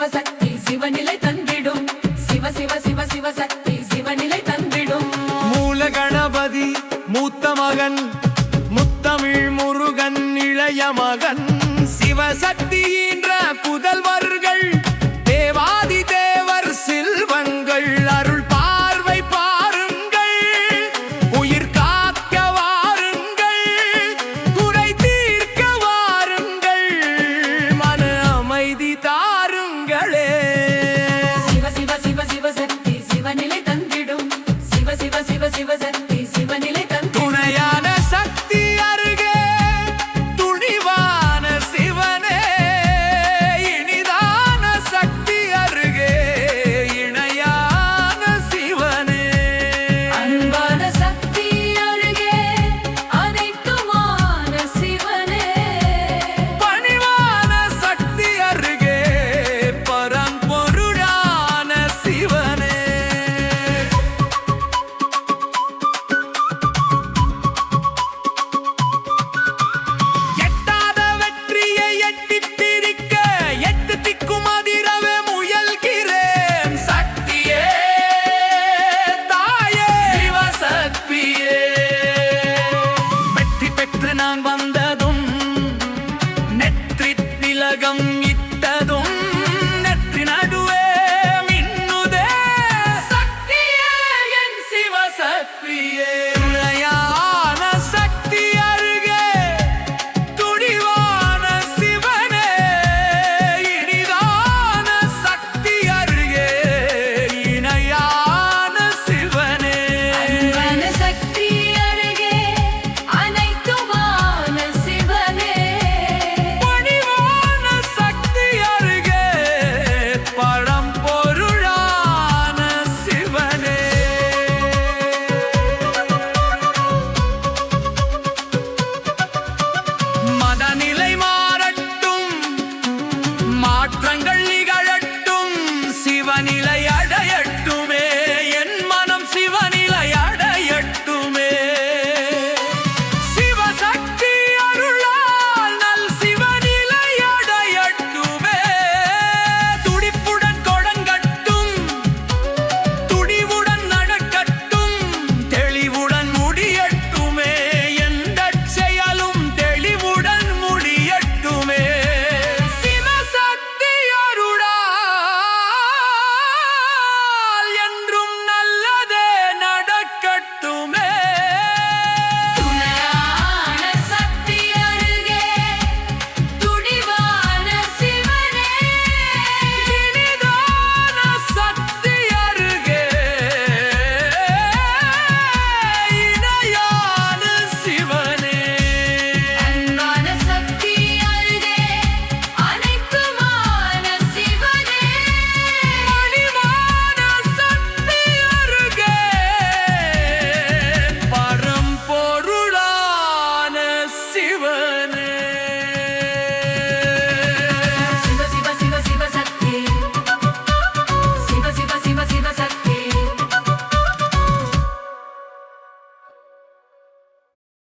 சிவசக்தி சிவநிலை தந்திடும். சிவ சிவ சிவ சிவசக்தி சிவநிலை தந்திடும். மூல மூத்த மகன் முத்தமிழ் முருகன் இளைய மகன். சிவசக்தியின்ற புதல்வர்கள் nang bang